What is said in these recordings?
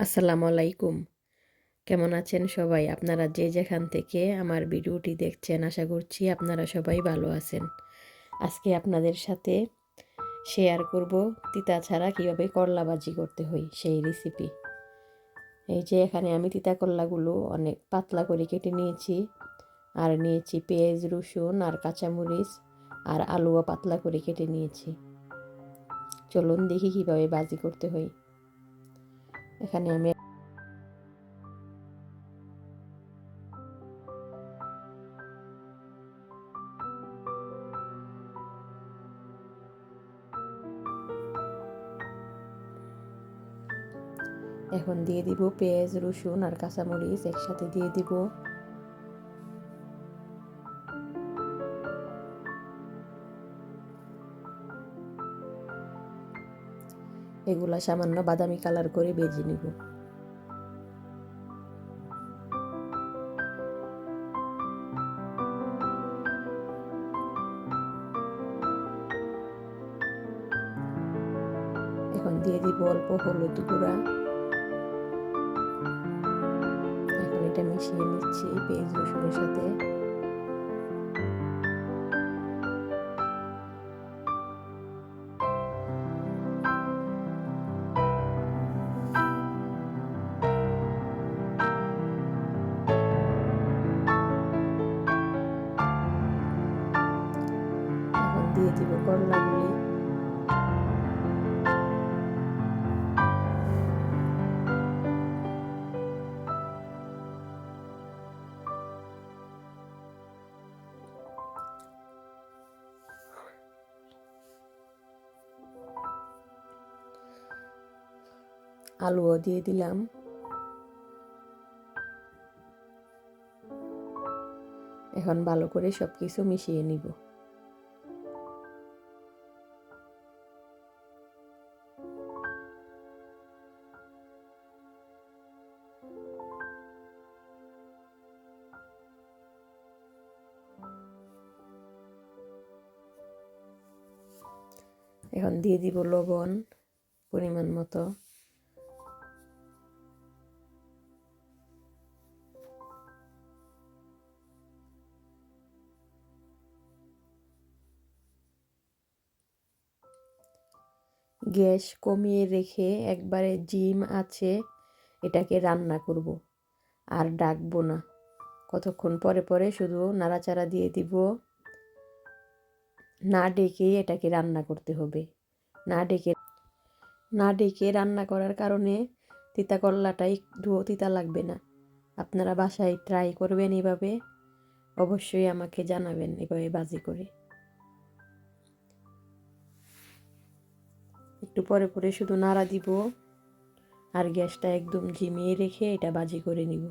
আসসালামু আলাইকুম। কেমন আছেন সবাই? আপনারা যে যেখান থেকে আমার ভিডিওটি দেখছেন, আশা করছি আপনারা সবাই ভালো আছেন। আজকে আপনাদের সাথে শেয়ার করব তিতা ছাড়া কীভাবে করলা ভাজি করতে হয় সেই রেসিপি এই যে এখানে আমি তিতা করলাগুলো অনেক পাতলা করে কেটে নিয়েছি। আর নিয়েছি পেঁয়াজ, রসুন আর কাঁচামরিচ আর আলুও পাতলা করে কেটে নিয়েছি। চলুন দেখি কীভাবে বাজি করতে হয়। এখানে আমি এখন দিয়ে দিব পেঁয়াজ রসুন আর কাঁচামরিচ একসাথে দিয়ে দিব। এগুলা সামান্য বাদামি কালার করে বেজে নিব। এখন দিয়ে দিব অল্প হলুদ গুঁড়া। এখন এটা মিশিয়ে নিচ্ছি পেঁয়াজ রসুনের সাথে। দিয়ে দিব করলাগুলি আলুও দিয়ে দিলাম। এখন ভালো করে সব কিছু মিশিয়ে নিব। এখন দিয়ে দিব লবণ পরিমাণ মতো। গ্যাস কমিয়ে রেখে একবারে জিম আছে, এটাকে রান্না করব। আর ডাকবো না। কতক্ষণ পরে পরে শুধু নাড়াচাড়া দিয়ে দিব। না ডেকে এটাকে রান্না করতে হবে। না ডেকে না ডেকে রান্না করার কারণে তিতা করলাটা একটু তিতা লাগবে না। আপনারা বাসায় ট্রাই করবেন এভাবে, অবশ্যই আমাকে জানাবেন এভাবে বাজি করে। একটু পরে পরে শুধু নাড়া দিব, আর গ্যাসটা একদম ঝিমিয়ে রেখে এটা বাজি করে নিব।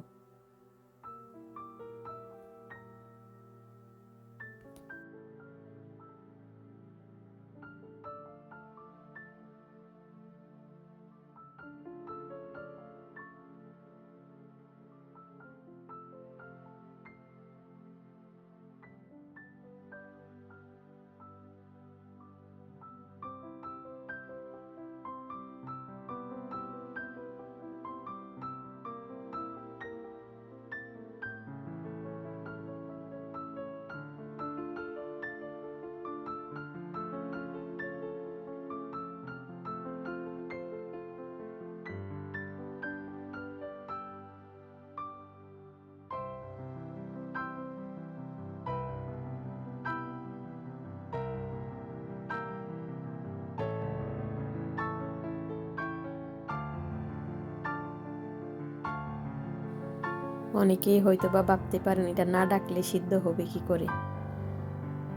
অনেকেই হয়তো বা ভাবতে পারেন, এটা না ডাকলে সিদ্ধ হবে কি করে?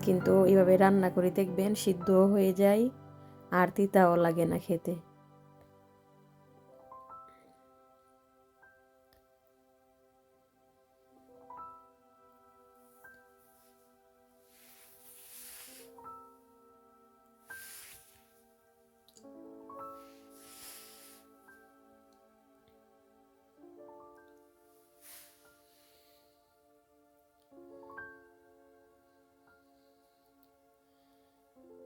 কিন্তু এভাবে রান্না করে দেখবেন, সিদ্ধও হয়ে যায় আর তিতাও লাগে না খেতে।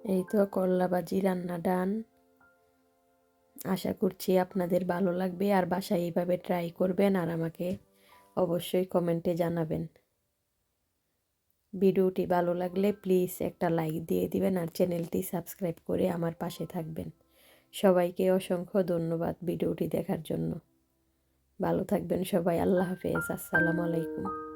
এই তো করলা রান্না ডান। আশা করছি আপনাদের ভালো লাগবে আর বাসায় এইভাবে ট্রাই করবেন আর আমাকে অবশ্যই কমেন্টে জানাবেন। ভিডিওটি ভালো লাগলে প্লিজ একটা লাইক দিয়ে দিবেন আর চ্যানেলটি সাবস্ক্রাইব করে আমার পাশে থাকবেন। সবাইকে অসংখ্য ধন্যবাদ ভিডিওটি দেখার জন্য। ভালো থাকবেন সবাই, আল্লাহ হাফেজ, আসসালামু আলাইকুম।